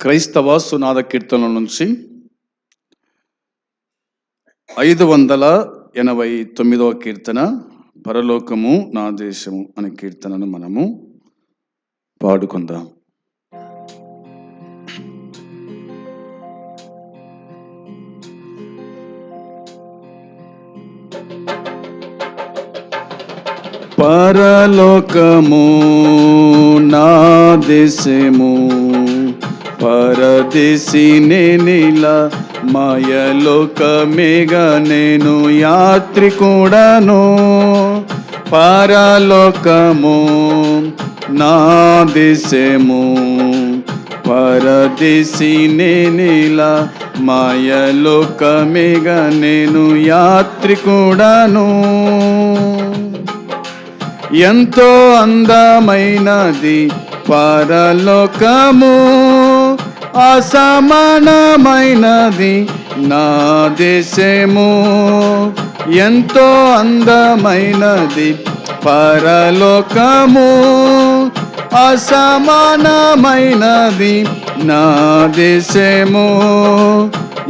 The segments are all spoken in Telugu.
క్రైస్తవ సునాద కీర్తనల నుంచి ఐదు వందల ఎనభై తొమ్మిదవ కీర్తన పరలోకము నా దేశము అనే కీర్తనను మనము పాడుకుందాం. పరలోకము నా దేశము పరదేశి నేనిల మాయలోకమేగా నేను యాత్రి కూడాను పరలోకము నా దేశము. పరదేశి నేనిల మాయలోకమేగా నేను యాత్రి కూడాను ఎంతో అందమైనది పరలోకము. అసమానమైనది నా దేశము. ఎంతో అందమైనది పరలోకము. అసమానమైనది నా దేశము.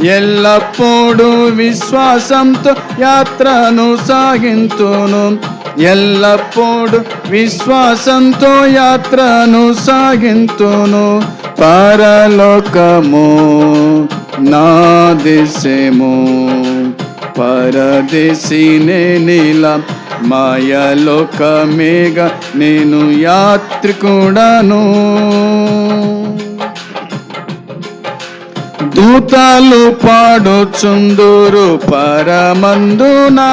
ఎల్లప్పుడూ విశ్వాసంతో యాత్రను సాగింతును. ఎల్లప్పుడు విశ్వాసంతో యాత్రను సాగింతును. పరలోకము నా దేశము. పరదేశినే నీల మాయలోకమేగా నేను యాత్రికుడను. దూతలు పాడుచుందురు పరమందునా.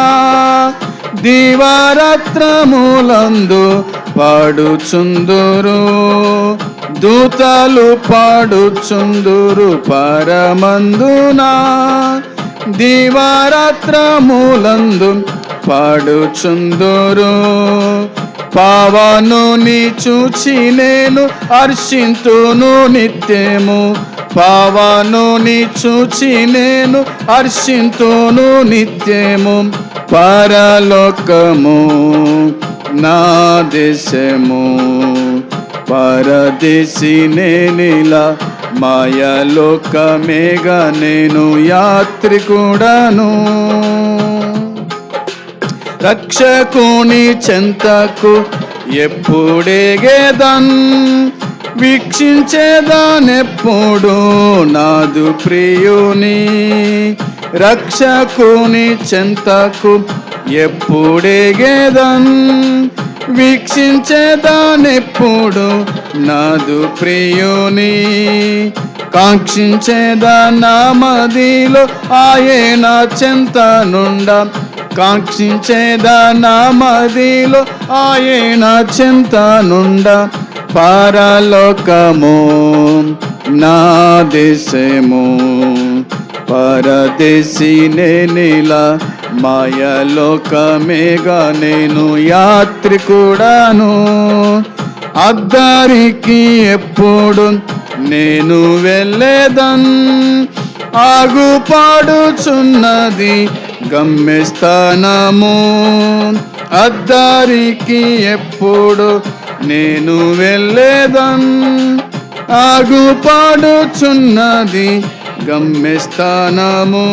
దివారత్రములందు పాడుచుందురు. దూతలు పాడుచుందురు పరమందునా. దివారత్రములందు పాడుచుందురు. పావను నీ చూచి నేను హర్షింతును నిత్యము. పావను నీ చూచి నేను హర్షింతును నిత్యము. పరలోకము నా దేశము. పరదేశి నేనిలా మాయలోకమేగా నేను యాత్రి కూడాను రక్షకుని చెంతకు ఎప్పుడేగేదన్ వీక్షించేదానెప్పుడు నాదు ప్రియుని. రక్షకుని చెంతకు ఎప్పుడేగేదన్ వీక్షించేదానెప్పుడు నాదు ప్రియుని కాంక్షించేదా నా మదిలో ఆయన చెంత నుండ కాంక్షించేదా నా మదిలో ఆయన చెంత నుండ పారలోకము నా దేశము పరదేశి నేనిల మాయలోకమేగా నేను యాత్రి కూడాను అద్దరికి ఎప్పుడు నేను వెళ్ళేదన్ ఆగుపాడుచున్నది గమ్యస్థానము. అద్దారికి ఎప్పుడు నేను వెళ్ళేదన్ ఆగుపాడుచున్నది గమ్యస్థానము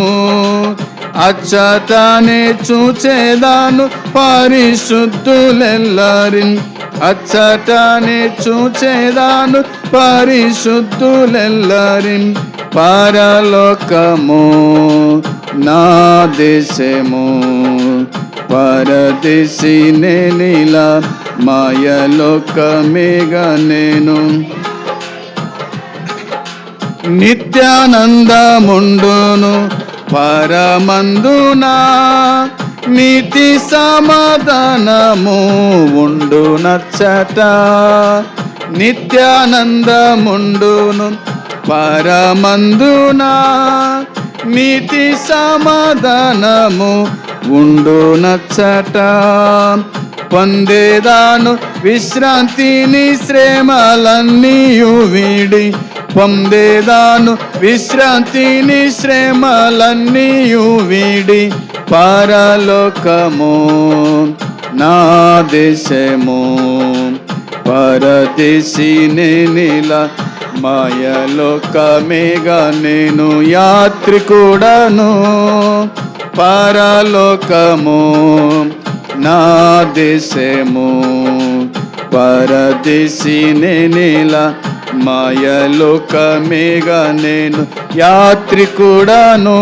అచ్చతానే చూచేదాను పరిశుద్ధులెల్లరిన్. అచ్చటానే చూచేదాను పరిశుద్ధులెల్లరిన్. పరలోకము నా దేశము పరదేశి నేనిల మాయలోకమేగా నేను. నిత్యానందముండును పరమందునా నీతి సమాధానము ఉండు నచ్చట. నిత్యానందముండును పరమందునా నీతి సమాధానము ఉండు నచ్చట. పొందేదాను విశ్రాంతిని శ్రమలన్నీయు వీడి పొందేదాను విశ్రాంతిని శ్రమలన్నీయు వీడి పరలోకము నా దేశము. పరదేశి నీల మాయలోకమేగా నేను యాత్రికుడను. పరలోకము నా దేశము. పరదేశి నేనేలా మాయలోకమేగా నేను యాత్రికుడను.